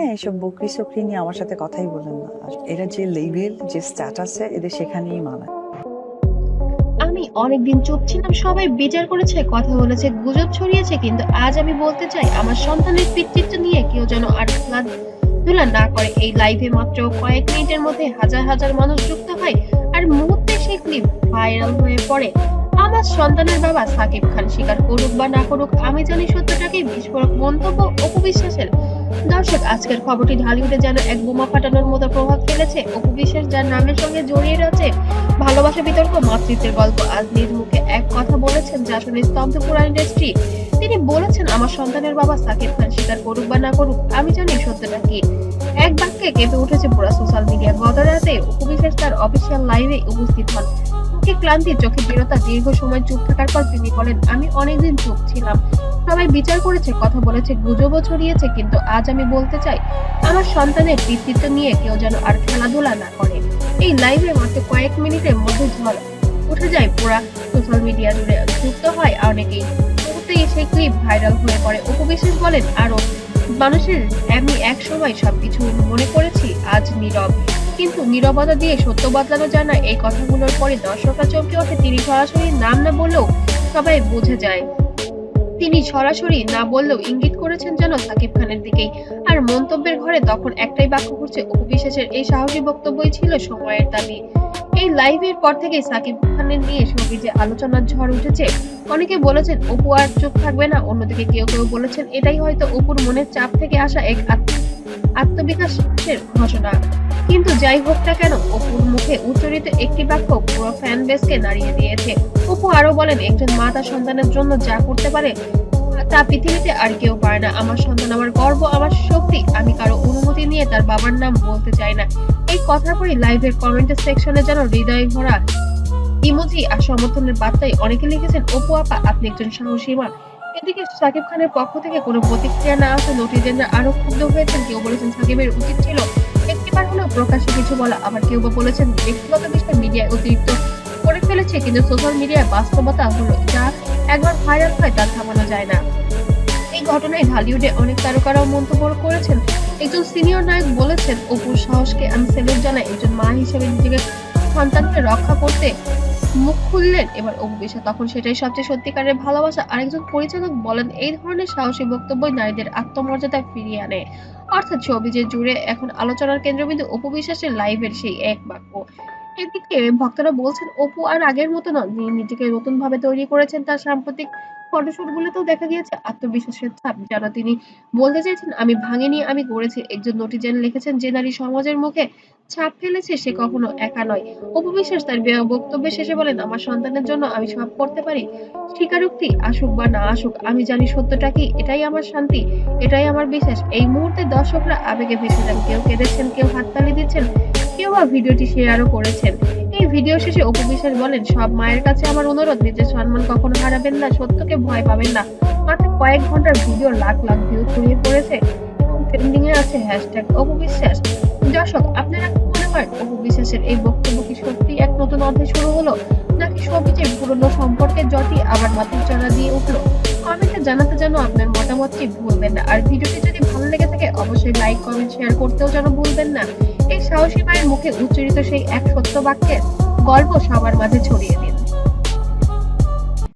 হ্যাঁ এসব বকরি সকরি নিয়ে আমার সাথে কথাই বলেন না। এরা যে লেভেল যে স্ট্যাটাসে এদের সেখানেই মানায়। আমি অনেকদিন চুপ ছিলাম, সবাই বিচার করেছে, কথা বলেছে, গুজব ছড়িয়েছে, কিন্তু আজ আমি বলতে চাই, আমার সন্তানের পিতৃত্ব নিয়ে কেউ যেন আর খেলাধুলা না করে। এই লাইভে মাত্র কয়েক মিনিটের মধ্যে হাজার হাজার মানুষ যুক্ত হয়, আর মুহূর্তে সেই ক্লিপ ভাইরাল হয়ে পড়ে। আমার সন্তানের বাবা সাকিব খান, স্বীকার করুক বা না করুক, আমি জানি সত্যটাকে বিস্ফোরক মন্তব্য অপবিশ্বাসের দর্শক, আজকের খবরটি ঢালিউডে যেন এক বোমা ফাটানোর মতো প্রভাব ফেলেছে, অপু বিশ্বাস যার নামের সঙ্গে জড়িয়ে রয়েছে ভালোবাসা, বিতর্ক, মাতৃত্বের গল্প, আজ নিজ মুখে এক কথা বলেছেন যা শুনে স্তব্ধ পুরা ইন্ডাস্ট্রি। তিনি বলেছেন, আমার সন্তানের বাবা সাকিব খান স্বীকার করুক বা না করুক, আমি জানি সত্যটা কি। এক বাক্যে কেঁপে উঠেছে পুরো সোশ্যাল মিডিয়া গত রাতে উপবিশ্বাস তার অফিসিয়াল লাইভে উপস্থিত হন। মুখে ক্লান্তি চোখে দৃঢ়তা দীর্ঘ সময় চুপ থাকার পর তিনি বলেন, আমি অনেকদিন চুপ ছিলাম। সবাই বিচার করেছে, কথা বলেছে, গুজবও ছড়িয়েছে, কিন্তু আজ আমি বলতে চাই, আমার সন্তানের পিতৃত্ব নিয়ে কেউ যেন আর খেলাধুলা না করে। এই লাইভে মাত্র কয়েক মিনিটের মধ্যে ঝড় উঠে যায় পুরা সোশ্যাল মিডিয়া জুড়ে। যুক্ত হয় অনেকেই। মুহূর্তেই সেই ক্লিপ ভাইরাল হয়ে পড়ে। উপবিশেষ বলেন আরও মানুষের আমি এক সময় সবকিছু মনে করেছি আজ নীরব। কিন্তু নীরবতা দিয়ে সত্য বদলানো যায় না। এই কথাগুলোর পরে দর্শকরা চমকে ওঠে। তিনি সরাসরি নাম না বললেও সবাই বুঝে যায়। তিনি সরাসরি না বললেও ইঙ্গিত করেছেন যেন সাকিব খানের দিকেই। আর মন্তব্যের ঘরে তখন একটাই বাক্য ঘুরছে উপবিশ্বাসের এই সাহসী বক্তব্যই ছিল সময়ের দাবি। এই লাইভের পর থেকেই সাকিব খানের নিয়ে সবিজে আলোচনার ঝড় উঠেছে, অনেকে বলেছেন, অপু আর চোখ থাকবে না। অন্যদিকে কেউ কেউ বলেছেন, এটাই হয়তো অপুর মনের চাপ থেকে আসা এক আত্ম- আত্মবিকাশের ঘোষণা। কিন্তু যাই হোক না কেন অপুর মুখে উচ্চারিত একটি বাক্য পুরো ফ্যান বেসকে নাড়িয়ে দিয়েছে। অপু আরও বলেন, একজন মা তার সন্তানের জন্য যা করতে পারে তা পৃথিবীতে আর কেউ পারে না। আমার সন্তান আমার গর্ব, আমার শক্তি। আমি কারও অনুমতি নিয়ে তার বাবার নাম বলতে চাই না। এই কথার পরে লাইভের কমেন্টের সেকশনে যেন হৃদয় ভরা ইমোজি আর সমর্থনের বার্তায় অনেকে লিখেছেন, অপু আপা, আপনি একজন সাহসী মা এদিকে সাকিব খানের পক্ষ থেকে কোনো প্রতিক্রিয়া না আসা নটিজেনরা আরও ক্ষুব্ধ হয়েছেন। কেউ বলেছেন সাকিবের উচিত ছিল প্রকাশ্যে কিছু বলা আবার কেউ বা বলেছেন ব্যক্তিগত বিষয় মিডিয়ায় অতিরিক্ত করে ফেলেছে, কিন্তু সোশ্যাল মিডিয়ায় বাস্তবতা হলো যা একবার ভাইরাল হয় তা থামানো যায় না। এই ঘটনায় ঢালিউডে অনেক তারকারাও মন্তব্য করেছেন। একজন সিনিয়র নায়ক বলেছেন, অপুর সাহসকে আমি সেলুট জানাই, একজন মা হিসেবে নিজেকে সন্তানকে রক্ষা করতে মুখ খুললেন, এবার অপু বিশ্বাস তখন সেটাই সবচেয়ে সত্যিকারের ভালোবাসা। আরেকজন পরিচালক বলেন, এই ধরনের সাহসী বক্তব্যই নারীদের আত্মমর্যাদা ফিরিয়ে আনে। অর্থাৎ ছবি যে জুড়ে এখন আলোচনার কেন্দ্রবিন্দু অপু বিশ্বাসের লাইভের সেই এক বাক্য। এদিকে ভক্তরা বলছেন, অপু আর আগের মতো নন। নিজেকে নতুন ভাবে তৈরি করেছেন তার সাম্প্রতিক ফটোশুট গুলোতেও দেখা গিয়েছে আত্মবিশ্বাসের ছাপ যেন তিনি বলতে চাইছেন, আমি ভাঙিনি, আমি করেছি। একজন নোটিজেন লিখেছেন, যে নারী সমাজের মুখে ছাপ ফেলেছে সে কখনো একা নয়। অপবিশ্বাস তার বে- বক্তব্যের শেষে বলেন, আমার সন্তানের জন্য আমি সব করতে পারি। স্বীকারোক্তি, আসুক বা না আসুক, আমি জানি সত্যটা কি, এটাই আমার শান্তি, এটাই আমার বিশ্বাস। এই মুহূর্তে দর্শকরা আবেগে ভেসে যান। কেউ কেঁদেছেন, কেউ হাততালি দিচ্ছেন, কেউ বা ভিডিওটি শেয়ারও করেছেন। ভিডিও শেষে অপু বিশ্বাস বলেন, সব মায়ের কাছে আমার অনুরোধ, নিজের সম্মান কখনো হারাবেন না, সত্যকে ভয় পাবেন না। মাত্র কয়েক ঘণ্টার ভিডিও লাখ লাখ ভিউ ছড়িয়ে পড়েছে। ট্রেন্ডিং এ আছে হ্যাশট্যাগ অপু বিশ্বাস। দর্শক, আপনারা কি মনে করেন অপু বিশ্বাসের এই বক্তব্য কি সত্যি এক নতুন অধ্যায় শুরু হলো? নাকি সবচেয়ে পুরনো সম্পর্কের জটি আবার মাথায় চড়া দিয়ে উঠল? কমেন্টে জানাতে যেন আপনার মতামতটি ভুলবেন না। আর ভিডিওটি যদি ভালো লেগে থাকে, অবশ্যই লাইক কমেন্ট শেয়ার করতেও যেন ভুলবেন না। সাহসী মায়ের মুখে উচ্চারিত সেই এক সত্য বাক্যের গল্প সবার মাঝে ছড়িয়ে দিন।